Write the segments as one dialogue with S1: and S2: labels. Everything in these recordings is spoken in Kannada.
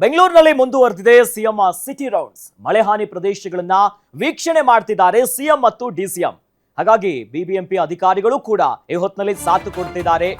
S1: ಬೆಂಗಳೂರಿನಲ್ಲಿ ಮುಂದುವರೆದಿದೆ ಸಿಎಂ ಸಿಟಿ ರೌಂಡ್ಸ್. ಮಳೆ ಹಾನಿ ಪ್ರದೇಶಗಳನ್ನ ವೀಕ್ಷಣೆ ಮಾಡ್ತಿದ್ದಾರೆ ಸಿಎಂ ಮತ್ತು ಡಿಸಿಎಂ ಹಾಗಾಗಿ ಬಿಬಿಎಂಪಿ ಅಧಿಕಾರಿಗಳು ಕೂಡ ಈ ಹೊತ್ತಿನಲ್ಲಿ ಸಾಥ್ ಕೊಡ್ತಿದ್ದಾರೆ.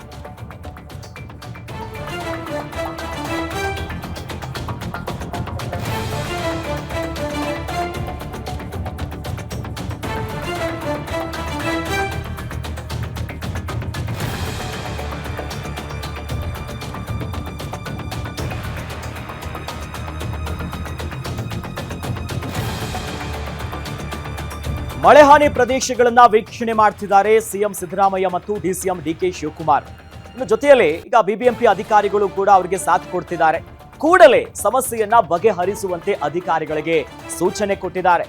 S1: ಮಳೆ ಹಾನಿ ಪ್ರದೇಶಗಳನ್ನ ವೀಕ್ಷಣೆ ಮಾಡ್ತಿದ್ದಾರೆ ಸಿಎಂ ಸಿದ್ದರಾಮಯ್ಯ ಮತ್ತು ಡಿಸಿಎಂ ಡಿಕೆ ಶಿವಕುಮಾರ್. ಇನ್ನು ಜೊತೆಯಲ್ಲಿ ಈಗ ಬಿಬಿಎಂಪಿ ಅಧಿಕಾರಿಗಳು ಕೂಡ ಅವರಿಗೆ ಸಾಥ್ ಕೊಡ್ತಿದ್ದಾರೆ. ಕೂಡಲೇ ಸಮಸ್ಯೆಯನ್ನ ಬಗೆಹರಿಸುವಂತೆ ಅಧಿಕಾರಿಗಳಿಗೆ ಸೂಚನೆ ಕೊಟ್ಟಿದ್ದಾರೆ.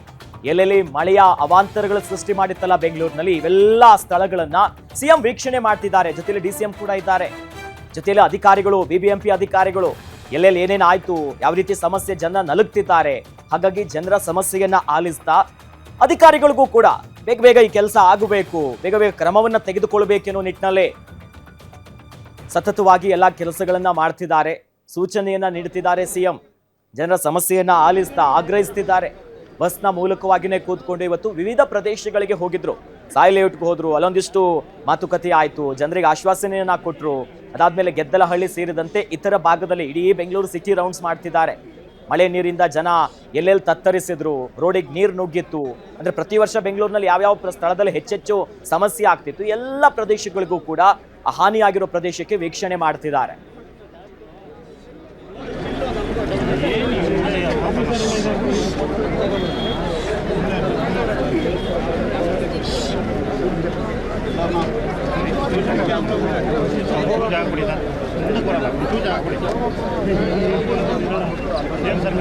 S1: ಎಲ್ಲೆಲ್ಲಿ ಮಳೆಯ ಅವಾಂತರಗಳು ಸೃಷ್ಟಿ ಮಾಡಿತ್ತಲ್ಲ ಬೆಂಗಳೂರಿನಲ್ಲಿ, ಇವೆಲ್ಲ ಸ್ಥಳಗಳನ್ನ ಸಿಎಂ ವೀಕ್ಷಣೆ ಮಾಡ್ತಿದ್ದಾರೆ. ಜೊತೆಯಲ್ಲಿ ಡಿಸಿಎಂ ಕೂಡ ಇದ್ದಾರೆ. ಜೊತೆಯಲ್ಲಿ ಅಧಿಕಾರಿಗಳು, ಬಿಬಿಎಂಪಿ ಅಧಿಕಾರಿಗಳು, ಎಲ್ಲೆಲ್ಲಿ ಏನೇನಾಯ್ತು ಯಾವ ರೀತಿ ಸಮಸ್ಯೆ ಜನ ನಲುಗ್ತಿದ್ದಾರೆ, ಹಾಗಾಗಿ ಜನರ ಸಮಸ್ಯೆಯನ್ನ ಆಲಿಸ್ತಾ ಅಧಿಕಾರಿಗಳಿಗೂ ಕೂಡ ಬೇಗ ಬೇಗ ಈ ಕೆಲಸ ಆಗಬೇಕು, ಬೇಗ ಬೇಗ ಕ್ರಮವನ್ನ ತೆಗೆದುಕೊಳ್ಬೇಕೆನ್ನೋ ನಿಟ್ಟಿನಲ್ಲಿ ಸತತವಾಗಿ ಎಲ್ಲ ಕೆಲಸಗಳನ್ನ ಮಾಡ್ತಿದ್ದಾರೆ. ಸೂಚನೆಯನ್ನ ನೀಡುತ್ತಿದ್ದಾರೆ ಸಿಎಂ. ಜನರ ಸಮಸ್ಯೆಯನ್ನ ಆಲಿಸ್ತಾ ಆಗ್ರಹಿಸ್ತಿದ್ದಾರೆ. ಬಸ್ನ ಮೂಲಕವಾಗಿನೇ ಕೂತ್ಕೊಂಡು ಇವತ್ತು ವಿವಿಧ ಪ್ರದೇಶಗಳಿಗೆ ಹೋಗಿದ್ರು. ಸಾಯಿ ಲೇಔಟ್ಗೆ ಹೋದ್ರು, ಅಲ್ಲೊಂದಿಷ್ಟು ಮಾತುಕತೆ ಆಯಿತು, ಜನರಿಗೆ ಆಶ್ವಾಸನೆಯನ್ನ ಕೊಟ್ಟರು ಅದಾದ್ಮೇಲೆ ಗೆದ್ದಲಹಳ್ಳಿ ಸೇರಿದಂತೆ ಇತರ ಭಾಗದಲ್ಲಿ ಇಡೀ ಬೆಂಗಳೂರು ಸಿಟಿ ರೌಂಡ್ಸ್ ಮಾಡ್ತಿದ್ದಾರೆ. ಮಳೆ ನೀರಿಂದ ಜನ ಎಲ್ಲೆಲ್ಲಿ ತತ್ತರಿಸಿದ್ರು, ರೋಡಿಗೆ ನೀರು ನುಗ್ಗಿತ್ತು. ಅಂದರೆ ಪ್ರತಿ ವರ್ಷ ಬೆಂಗಳೂರಿನಲ್ಲಿ ಯಾವ್ಯಾವ ಸ್ಥಳದಲ್ಲಿ ಹೆಚ್ಚೆಚ್ಚು ಸಮಸ್ಯೆ ಆಗ್ತಿತ್ತು, ಎಲ್ಲ ಪ್ರದೇಶಗಳಿಗೂ ಕೂಡ ಹಾನಿಯಾಗಿರೋ ಪ್ರದೇಶಕ್ಕೆ ವೀಕ್ಷಣೆ ಮಾಡ್ತಿದ್ದಾರೆ.
S2: ಜಾಗ ಸರ್